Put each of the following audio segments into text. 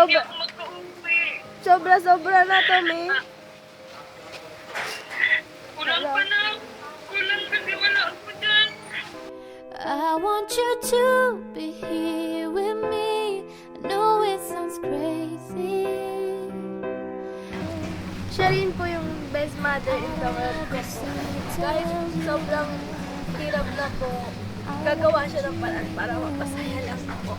Sobra, ako magka-uwi. sobra, sobra na to, me. Kulang pa na. Kulang kasi wala ako dyan. I want you to be here with me. I know it sounds crazy. Siya rin po yung best mother in the world ko po. Kahit sobrang hirap na po, gagawa siya ng paraan para mapasaya lang po.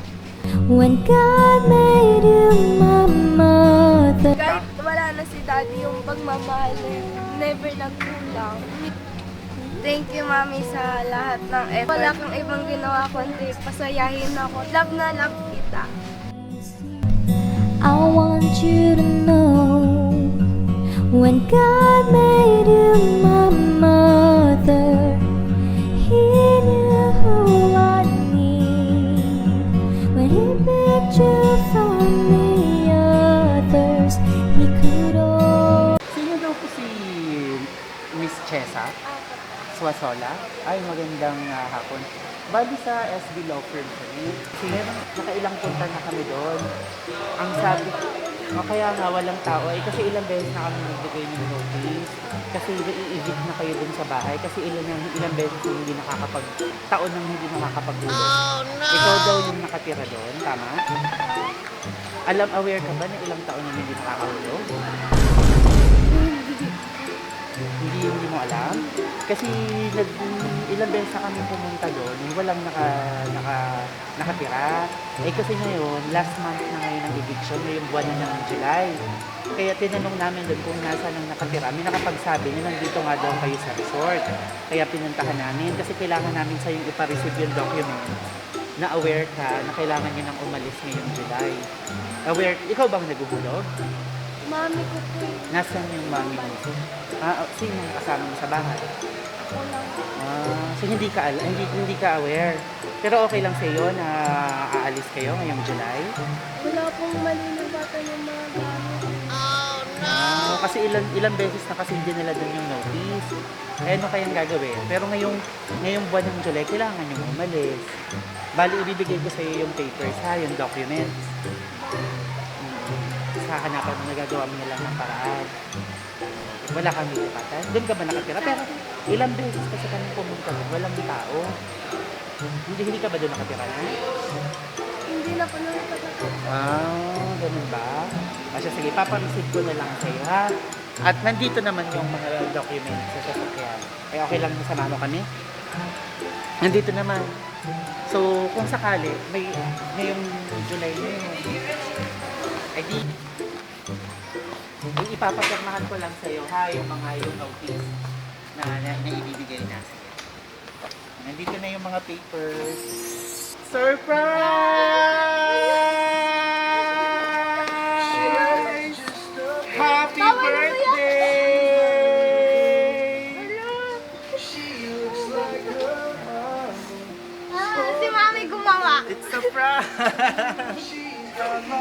When God made you my mother. Kahit wala na si daddy, yung pagmamahal na yun, never nagkulang. Thank you, Mami, sa lahat ng effort. Wala kang ibang ginawa kundi pasayahin ako. Love na love kita. I want you to know when God made you Suasola? Ay, magandang ah, hapon. Bali sa SB Law Firm kami. Meron, nakailang punta na kami doon. Ang sabi, o kaya nga walang tao, eh kasi ilang beses na kami nagbigay ng notice. Kasi i-evict na kayo dun sa bahay. Kasi ilang, ilang beses na hindi nakakapag, taon nang hindi nakakapagulong. Oh, no! Ikaw daw yung nakatira doon, tama? Alam, aware ka ba na ilang taon na hindi nakakahulog? Hindi, hindi mo alam? Kasi nag, ilang beses na kami pumunta doon, walang naka, naka, nakatira. Eh kasi ngayon, last month na ngayon ang eviction, ngayong buwan na ng July. Kaya tinanong namin doon kung nasaan ang nakatira. May nakapagsabi na nandito nga daw kayo sa resort. Kaya pinuntahan namin kasi kailangan namin sa yung ipareceive yung document na aware ka na kailangan niya nang umalis ngayong July. Aware, ikaw bang naguhulog? Mami ko po. Nasaan yung mami mo? Ah, sino ang kasama mo sa bahay? ako lang. Ah, so hindi ka al- hindi hindi ka aware. Pero okay lang sa iyo na aalis kayo ngayong July? Wala pong malilibatan yung mga gamit. Ah, kasi ilan ilang beses na kasi hindi nila doon yung notice. Eh, ano kayang gagawin? Pero ngayong ngayong buwan ng July, kailangan yung umalis. Bali, ibibigay ko sa iyo yung papers ha, yung documents. Mm. Sa hanapan mo, nagagawa mo na lang ng paraan. Wala kang nilipatan. Doon ka ba nakatira? Pero ilang beses kasi kami pumunta doon, walang tao. Hindi, hindi ka ba doon nakatira na? Hindi na po nalipatan. Ah, ganun ba? Ah, siya, sige, papareceive ko na lang sa'yo, ha? At nandito naman yung mga documents sa sasakyan. Eh, okay lang na sama mo kami? Nandito naman. So, kung sakali, may ngayong July na yun. Ay di, ipapapirmahan ko lang sa'yo, ha? Yung mga yung notice na, na, na ibibigay na sa'yo. Nandito na yung mga papers. Surprise! Happy birthday! Ah, si Mami gumawa. It's a prank!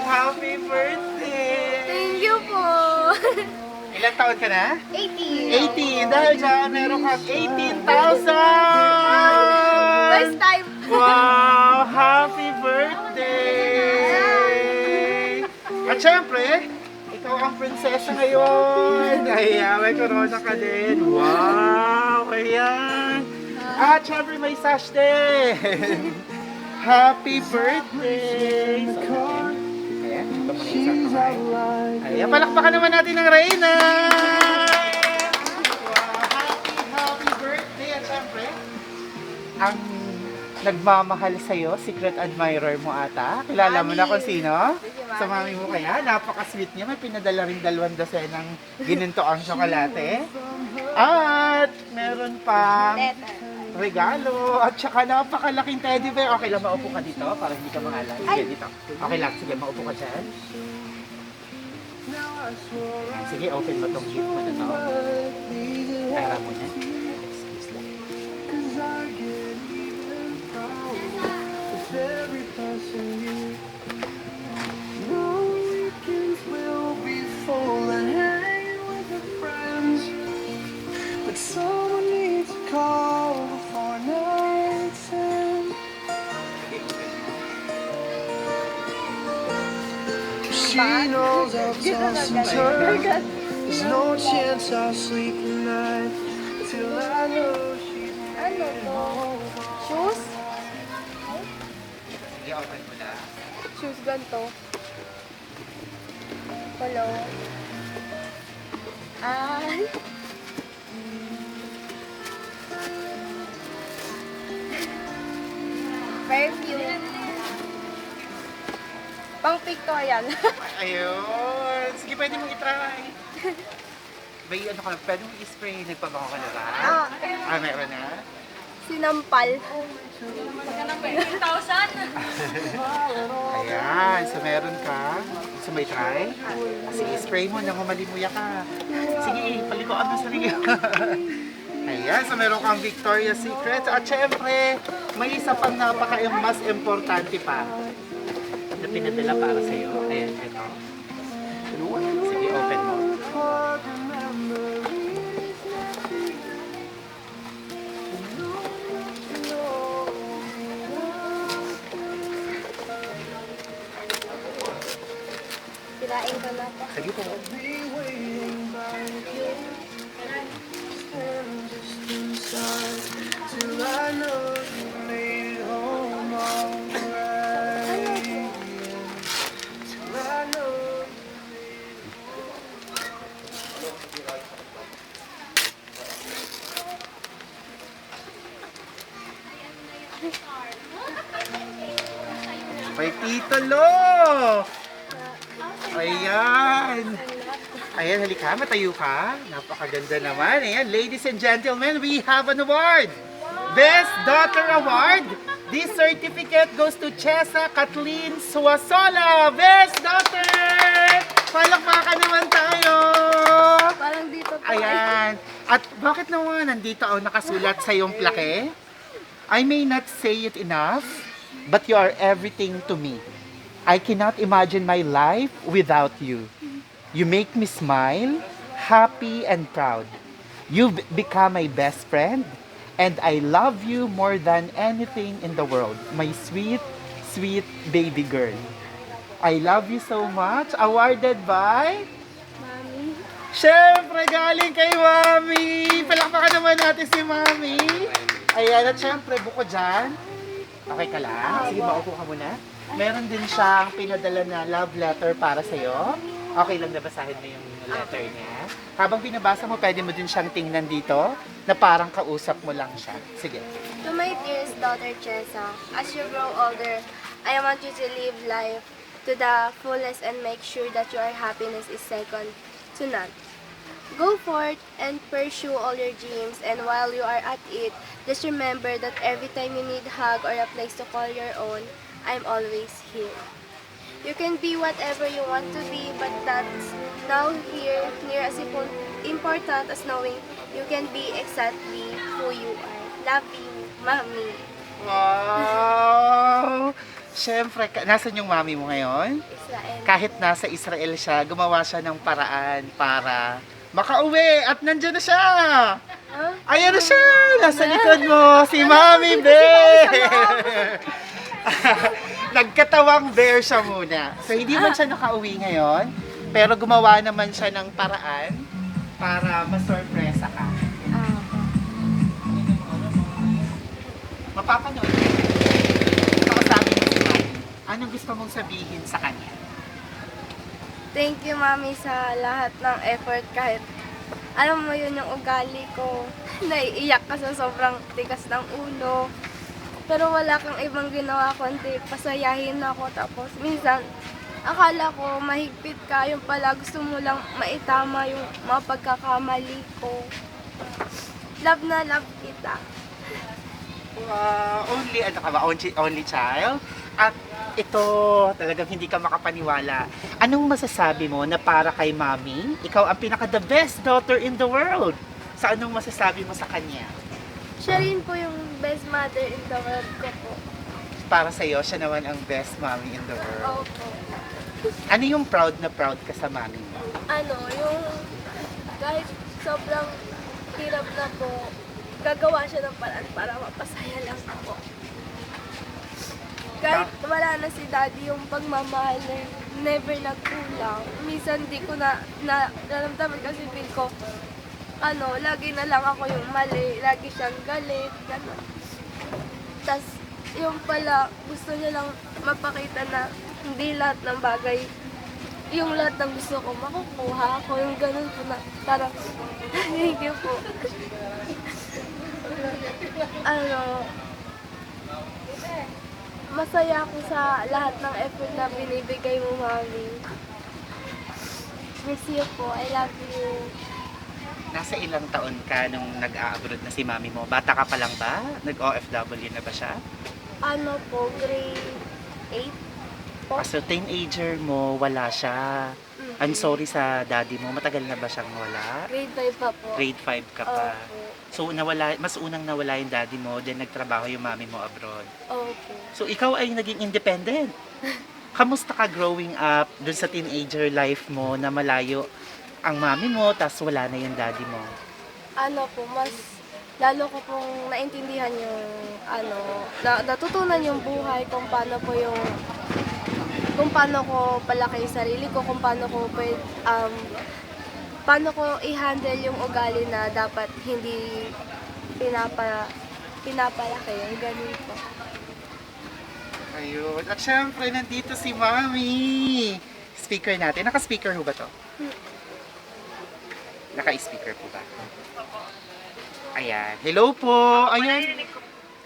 Happy birthday! Ilang taon ka na? 18. 18! Dahil dyan, meron kang 18,000! First time. Wow! Happy birthday! At syempre, ikaw ang prinsesa ngayon! Ay, ah, may corona ka din! Wow! Ayan! At syempre, may sash din! Happy birthday! Ayan, palakpakan naman natin ang Reyna! Wow! Happy, happy birthday! At syempre, ang nagmamahal sa'yo, secret admirer mo ata. Kilala mo na kung sino? Sa mami mo kaya. Napaka-sweet niya. May pinadala rin dalawang dosenang gininto ang tsokolate. At meron pa regalo. At saka napakalaking teddy bear. Okay lang, maupo ka dito para hindi ka mangalan. Sige, dito. Okay lang, sige, maupo ka dyan. Sige, open mo tong gift mo na to. Pera mo na. Turn. There's no chance I'll sleep tonight till I know she's Ano to? Shoes? Sige, open mo na. Shoes ganito. Hello. Ay. Perfume. Pang pictorial. Ayun. Pwede mong itry. May ano ka, pwede mong i-spray. Nagpabango ka na ba? ah, Ah, meron na? sinampal. Ayan, so meron ka. Gusto mo i-try? Sige, spray mo nang humalimuya ka. Sige, palikuan mo sarili. Ayan, so meron kang Victoria's Secret. At syempre, may isa pang napaka mas importante pa na pinadala para sa'yo. Ayan, ito. Kirain ko na to. Sige po. till I know Ayan! Ayan, halika, matayo ka. Napakaganda naman. Ayan, ladies and gentlemen, we have an award! Best Daughter Award! This certificate goes to Chesa Kathleen Suasola! Best Daughter! Palakpakan naman tayo! Parang dito to. Ayan. At bakit naman nandito ako nakasulat sa iyong plake? I may not say it enough, but you are everything to me. I cannot imagine my life without you. You make me smile, happy and proud. You've become my best friend, and I love you more than anything in the world. My sweet, sweet baby girl. I love you so much. Awarded by... Mami. Siyempre, galing kay Mami! Palakpakan naman natin si Mami! Ayan, at siyempre, buko dyan. Okay ka lang? Sige, maupo ka muna. Meron din siyang pinadala na love letter para sa'yo. Okay lang na basahin mo yung letter niya. Habang binabasa mo, pwede mo din siyang tingnan dito na parang kausap mo lang siya. Sige. To my dearest daughter Chesa, as you grow older, I want you to live life to the fullest and make sure that your happiness is second to none. Go forth and pursue all your dreams and while you are at it, just remember that every time you need hug or a place to call your own, I'm always here. You can be whatever you want to be, but that's now here, near as impo- important as knowing you can be exactly who you are. Love you, Mommy. Wow! Siyempre, nasan yung mami mo ngayon? Israel. kahit nasa Israel siya, gumawa siya ng paraan para makauwi at nandyan na siya. Huh? Ayan na siya! Nasa likod mo, si Mami Bear! Nagkatawang bear siya muna. So, hindi man siya nakauwi ngayon, pero gumawa naman siya ng paraan para masurpresa ka. Mapapanood. Kausapin mo si Mami. Anong gusto mong sabihin sa kanya? thank you, Mami, sa lahat ng effort kahit alam mo yun yung ugali ko. Naiiyak ka sa sobrang tigas ng ulo. Pero wala kang ibang ginawa kundi pasayahin ako. Tapos minsan, akala ko mahigpit ka. Yung pala gusto mo lang maitama yung mga pagkakamali ko. Love na love kita. Wow, only ano ka ba? Only, only child? At ito, talagang hindi ka makapaniwala. Anong masasabi mo na para kay Mami, ikaw ang pinaka the best daughter in the world? Sa anong masasabi mo sa kanya? Siya rin po yung best mother in the world ko po. Para sa iyo, siya naman ang best mommy in the world. Opo. Ano yung proud na proud ka sa mami mo? ano, yung kahit sobrang hirap na po, gagawa siya ng paraan para mapasaya lang. Kahit Kahit wala na si daddy yung pagmamahal na never nagkulang. Minsan di ko na, na naramdaman kasi feel ko, ano, lagi na lang ako yung mali, lagi siyang galit, gano'n. Tapos, yung pala, gusto niya lang mapakita na hindi lahat ng bagay, yung lahat ng gusto ko makukuha ako, yung gano'n po na, parang, thank you po. ano, masaya ako sa lahat ng effort na binibigay mo, mami. Miss you po. I love you. Nasa ilang taon ka nung nag-a-abroad na si mami mo? Bata ka pa lang ba? Nag-OFW na ba siya? Ano po, grade 8 po? Ah, so teenager mo, wala siya. I'm sorry sa daddy mo. Matagal na ba siyang wala? Grade 5 pa po. Grade 5 ka pa. Opo. So nawala, mas unang nawala yung daddy mo, then nagtrabaho yung mami mo abroad. Opo. So ikaw ay naging independent. Kamusta ka growing up dun sa teenager life mo na malayo ang mami mo, tas wala na yung daddy mo? Ano po, mas lalo ko pong naintindihan yung ano, na, natutunan yung buhay kung paano po yung kung paano ko palaki yung sarili ko, kung paano ko pwede, um, paano ko i-handle yung ugali na dapat hindi pinapa pinapalaki yung ganun po. Ayun. At syempre, nandito si Mami. Speaker natin. Naka-speaker ho ba to? Naka-speaker po ba? Ayan. Hello po. Ayan.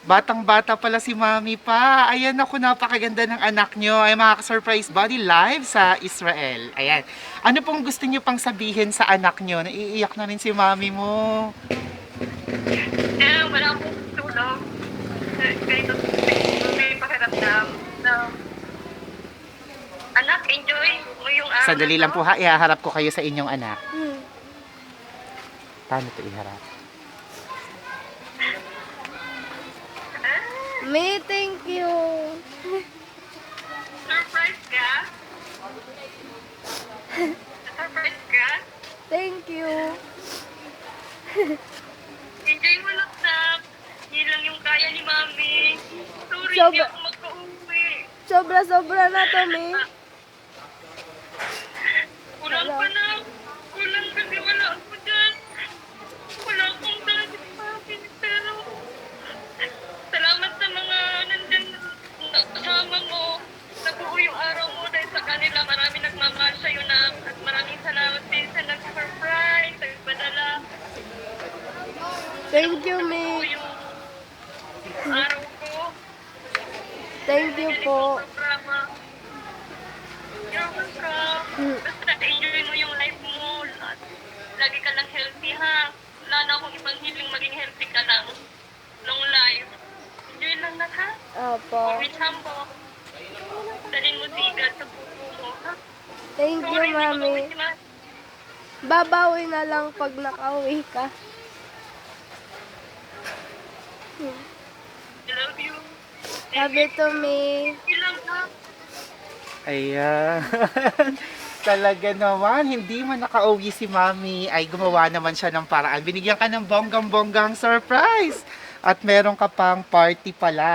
Batang-bata pala si Mami pa. Ayan ako, napakaganda ng anak nyo. Ay makaka-surprise body live sa Israel. Ayan. Ano pong gusto nyo pang sabihin sa anak nyo? Naiiyak na rin si Mami mo. Eh, wala akong tulog. Ganito, may pakiramdam na anak, enjoy mo yung araw Sandali lang po ha. Ihaharap ko kayo sa inyong anak. Hmm. Paano to iharap? May, thank you. Surprise ka? Surprise ka? Thank you. Enjoy mo lang na. Hindi lang yung kaya ni Mami. Sorry, Sobra- hindi ako magka-uwi. Sobra-sobra na to, May. Kulang pa na. Nagmamahal sa'yo na at maraming salamat din sa nag-surprise, sa padala. Thank you, May. yung araw ko. Thank you po. You're welcome. Hmm. Basta enjoy mo yung life mo. Lagi ka lang healthy ha. Wala na akong ibang hiling maging healthy ka lang. Long life. Enjoy lang na ha. Opo. Humble. Dalhin mo si God sa puso mo ha. Thank you, Ma- Babawi na lang pag nakauwi ka. I love you. Sabi to me. Ayan. Talaga naman, hindi man nakauwi si Mami, ay gumawa naman siya ng paraan. Binigyan ka ng bonggang-bonggang surprise. At meron ka pang party pala.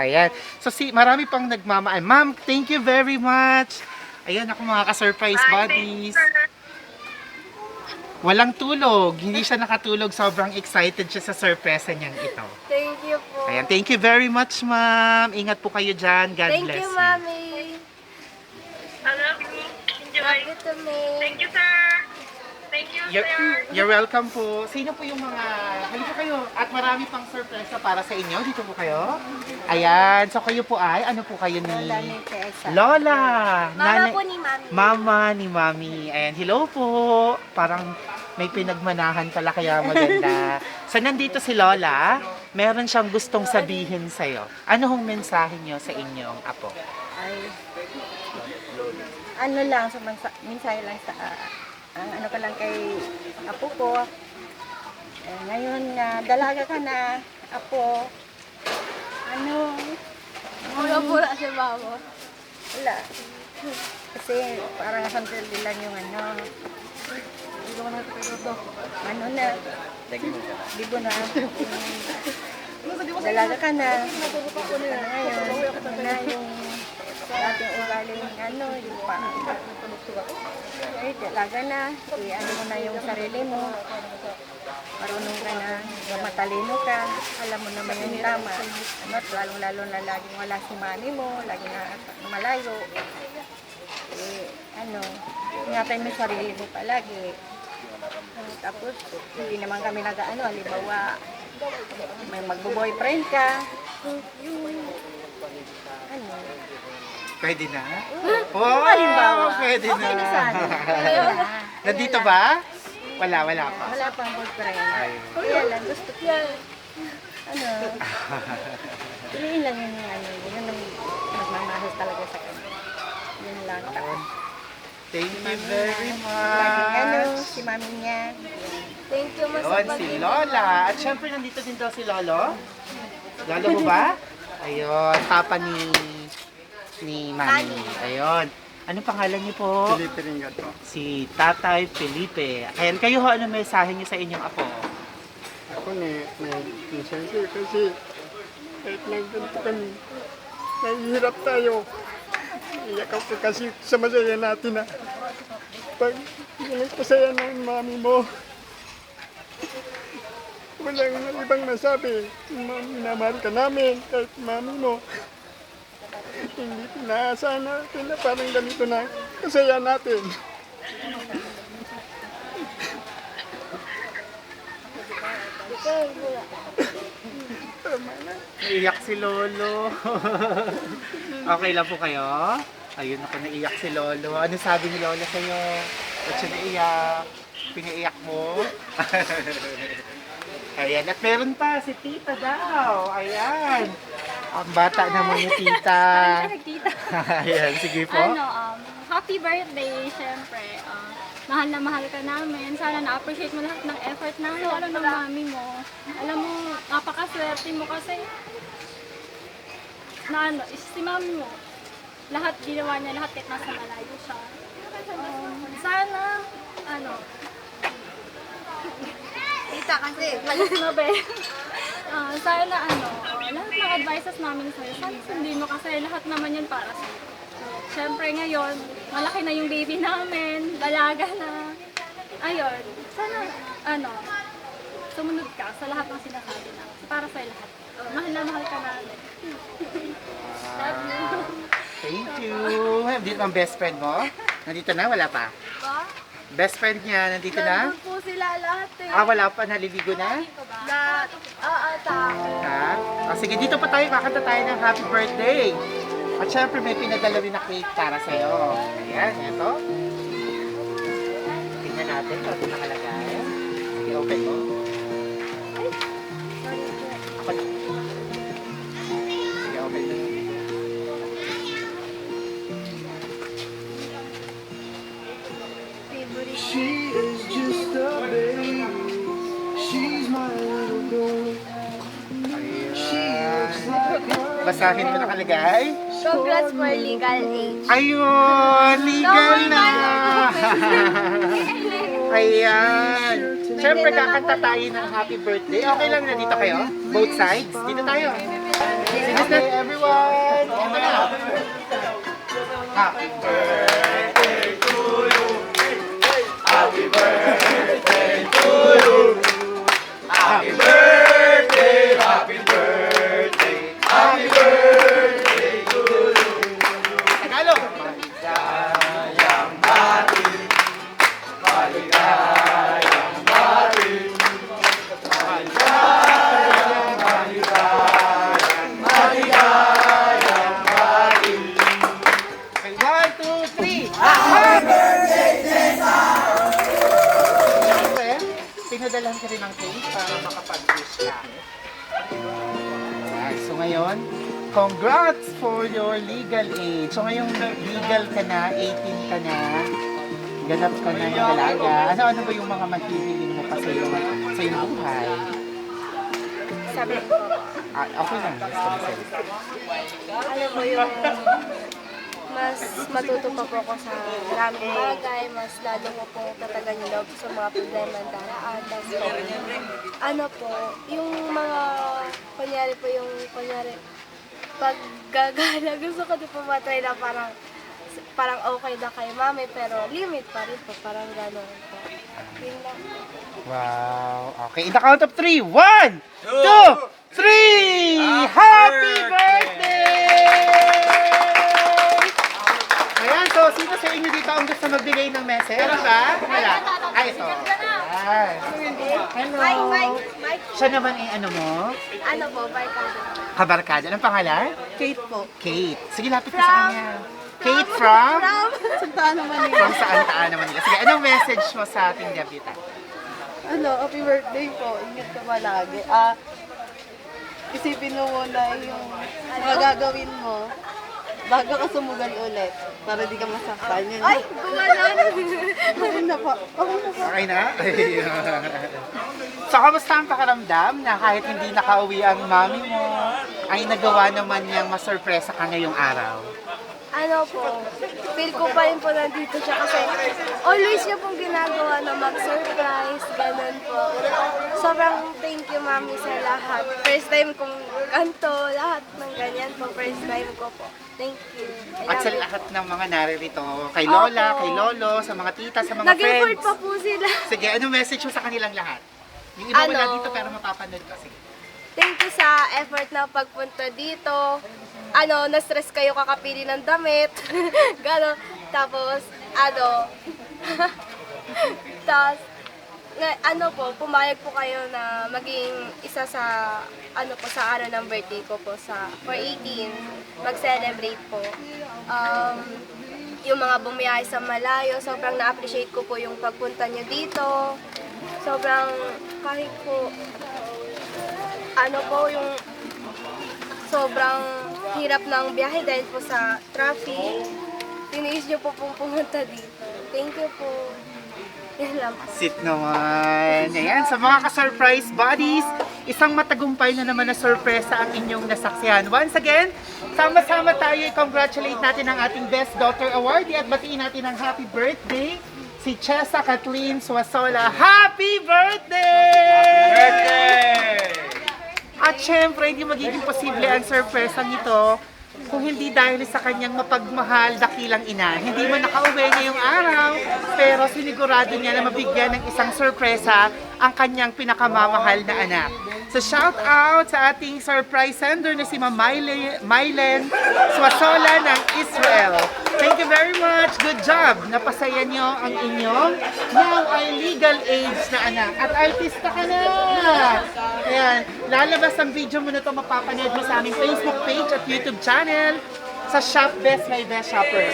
Ayan. So si marami pang nagmamahal. Ma'am, thank you very much. Ayan ako mga ka-surprise buddies. Walang tulog. Hindi siya nakatulog. Sobrang excited siya sa surpresa niyang ito. Thank you po. Ayan, thank you very much, ma'am. Ingat po kayo dyan. God Thank bless you, you. Mami. I love you. Enjoy. Sabi to me. Thank you, sir. Thank you, You're, sir. you're welcome po. Sino po yung mga... Halika kayo. At marami pang sorpresa para sa inyo. Dito po kayo. Ayan. So kayo po ay, ano po kayo ni... Lola. Mama po ni Mami. Mama ni Mami. Ayan. Hello po. Parang may pinagmanahan pala kaya maganda. so nandito si Lola. Meron siyang gustong sabihin sa'yo. Ano hong mensahe niyo sa inyong apo? ay ano lang sa mansa, mensahe lang sa ah, ang ano ka lang kay apo ko eh, ngayon na dalaga ka na apo ano Pura-pura si Mama. wala kasi parang sandali lang yung ano ano na libo na dalaga ka na ano ngayon ano na yung sakaling ano, yung pa, ay, dalaga na, eh, ano mo na yung sarili mo, marunong ka na, matalino ka, alam mo naman yung tama, ano, lalong-lalo na laging wala si mami mo, lagi na malayo, eh, ano, ingatan mo yung sarili mo palagi. Tapos, hindi naman kami nag-ano, halimbawa, may magbo-boyfriend ka, yung, Pwede na? Oh, halimbawa, pwede na. okay na sana. Nandito ba? Wala, wala pa. Wala pang boyfriend. Ay. Kaya lang, gusto ko, ano, piliin lang yun yung ano, yun ang magmamahal talaga sa kanya. Yun lang. Thank you very laging ano, much. si mami niya, Thank you, mas Yun, si Lola. At syempre, nandito din daw si Lolo. Lolo mo ba? Ayun, papa ni ni Mami. Ayun. Anong pangalan niyo po? Felipe Ringat po. Si Tatay Felipe. Ayan, kayo ho, ano mensahe niyo sa inyong apo? Ako na may siyempre kasi kahit lang ganito kami, nahihirap tayo. Iyak ako kasi sa masaya natin na pag pinagpasaya ng mami mo, walang ibang masabi. Ma- Minamahal ka namin kahit mami mo. Hindi pinaasahan natin na parang ganito na kasaya natin. Tama si Lolo. okay lang po kayo? Ayun ako, naiyak si Lolo. Ano sabi ni Lola sa'yo? Ba't siya naiyak? Pinaiyak mo? Ayan, at meron pa si Tita daw. Ayan. Ang bata naman ni Tita. Ayan, sige po. Ano, um, happy birthday, syempre. Uh, mahal na mahal ka namin. Sana na-appreciate mo lahat ng effort namin, lalo ng mami mo. Alam mo, napakaswerte mo kasi na ano, si mami mo. Lahat ginawa niya, lahat kahit nasa malayo siya. Um, sana, ano, Tita kasi. Alis na ba? Ah, sana ano, ng advices namin sa'yo, sana sundin mo kasi lahat naman yun para sa'yo. Siyempre ngayon, malaki na yung baby namin, dalaga na. Ayun, sana ano, sumunod ka sa lahat ng sinasabi na para sa lahat. Mahal na mahal ka namin. Love you. Thank you. Dito ang best friend mo? Nandito na? Wala pa? Ba? Best friend niya, nandito na? Nandun po sila lahat eh. Ah, wala pa. Naliligo na? Na, sige, dito pa tayo. Kakanta tayo ng happy birthday. At syempre, may pinadala rin na cake para sa'yo. Ayan, ito. Tingnan natin kung ito nakalagay. Sige, open mo. Basahin mo nakalagay. Congrats for legal age. Ayun! Legal na! Ayan! Siyempre, kakanta tayo ng happy birthday. Okay lang na dito kayo? Both sides? Dito tayo. Okay, everyone! Ito na. Happy birthday to you. Happy birthday to you. Happy birthday, congrats for your legal age. So ngayon, legal ka na, 18 ka na, ganap ka na yung dalaga. Ano-ano ba yung mga mahihiling mo pa sa iyong, sa iyong buhay? Sabi ko, Ah, okay lang. Alam mo yung mas matuto pa po ako sa maraming bagay, mas lalo ko pong tatagan yung loob sa mga problema ng daraan. Tapos, ano po, yung mga, kunyari po yung, kunyari, pag gagala, gusto ko din pumatay na parang parang okay na kay mami, pero limit pa rin po, parang gano'n po. Yun lang po. Wow. Okay, in the count of three. One, two, three! Happy birthday! Sa inyo dito ang gusto magbigay ng message? Meron ba? Wala. Ay, ito. Ayan. Hello. Mike, Mike, Siya naman ay ano mo? ano po, barkada. Kabarkada. Anong pangalan? Kate po. Kate. Sige, lapit ka sa kanya. Kate from? Santa naman eh. From saan taan naman nila. Sige, anong message mo sa ating debutante? Ano, happy birthday po. Ingat ka palagi. Ah, isipin mo muna yung mga gagawin mo bago ka sumugal ulit para di ka masaktan. Yun. Ay, gumanon! okay na po. Okay na po. Okay na? so, kamusta ang pakaramdam na kahit hindi nakauwi ang mami mo, ay nagawa naman niyang masurpresa ka ngayong araw? ano po, feel ko pa rin po nandito siya kasi always niya pong ginagawa na mag-surprise, ganun po. Sobrang thank you mami sa lahat. First time kong kanto, lahat ng ganyan po, first time ko po. Thank you. I At sa you. lahat ng mga naririto, kay Lola, Opo. kay Lolo, sa mga tita, sa mga friends. pa po sila. Sige, anong message mo sa kanilang lahat? Yung iba wala Ano? dito pero mapapanood ko. Sige. Thank you sa effort na pagpunta dito. Ano, na-stress kayo kakapili ng damit. Gano'n. Tapos, ano, tapos, na, ano po, pumayag po kayo na maging isa sa, ano po, sa araw ng birthday ko po sa, for 18, mag-celebrate po. Um, yung mga bumiyahe sa malayo, sobrang na-appreciate ko po yung pagpunta nyo dito. Sobrang, kahit po, ano po yung sobrang hirap ng biyahe dahil po sa traffic. Tiniis niyo po pong pumunta dito. Thank you po. Yan lang po. Sit naman. Ayan, sa mga ka-surprise buddies, isang matagumpay na naman na sorpresa ang inyong nasaksihan. Once again, sama-sama tayo i-congratulate natin ang ating Best Daughter Awardee at batiin natin ang happy birthday si Chesa Kathleen Suasola. Happy birthday! At syempre, hindi magiging posible ang sorpresa nito kung hindi dahil sa kanyang mapagmahal dakilang ina. Hindi man nakauwi ngayong araw, pero sinigurado niya na mabigyan ng isang sorpresa ang kanyang pinakamamahal na anak. So shout out sa ating surprise sender na si Ma'am Mylen, Swasola ng Israel. Thank you very much. Good job. Napasaya niyo ang inyong now ay legal age na anak. At artista ka na. Ayan. Lalabas ang video mo na ito mapapanood mo sa aming Facebook page at YouTube channel sa Shop Best My Best Shoppers.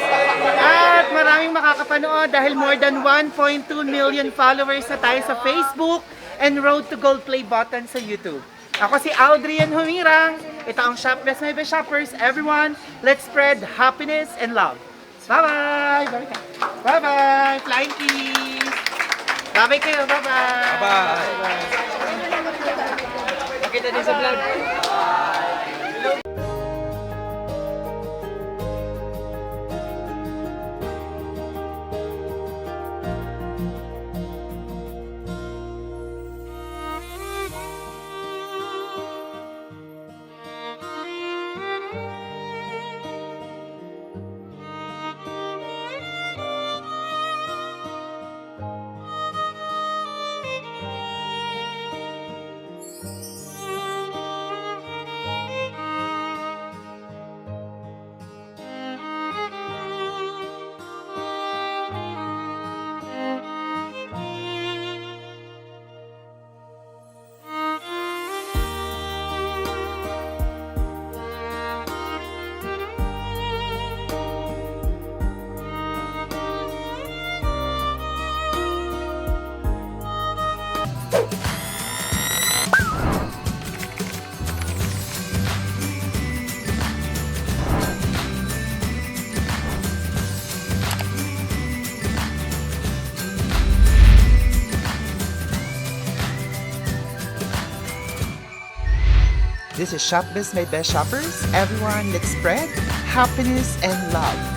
At maraming makakapanood dahil more than 1.2 million followers na tayo sa Facebook and Road to Gold Play button sa YouTube. Ako si Audrian Humirang. Ito ang Shop Best My Best Shoppers. Everyone, let's spread happiness and love. Bye-bye! Bye-bye! Flying kiss! Bye-bye kayo! Bye-bye! Bye-bye! Makita din sa vlog. Is Shop Biz Made Best Shoppers. Everyone, let's spread happiness and love.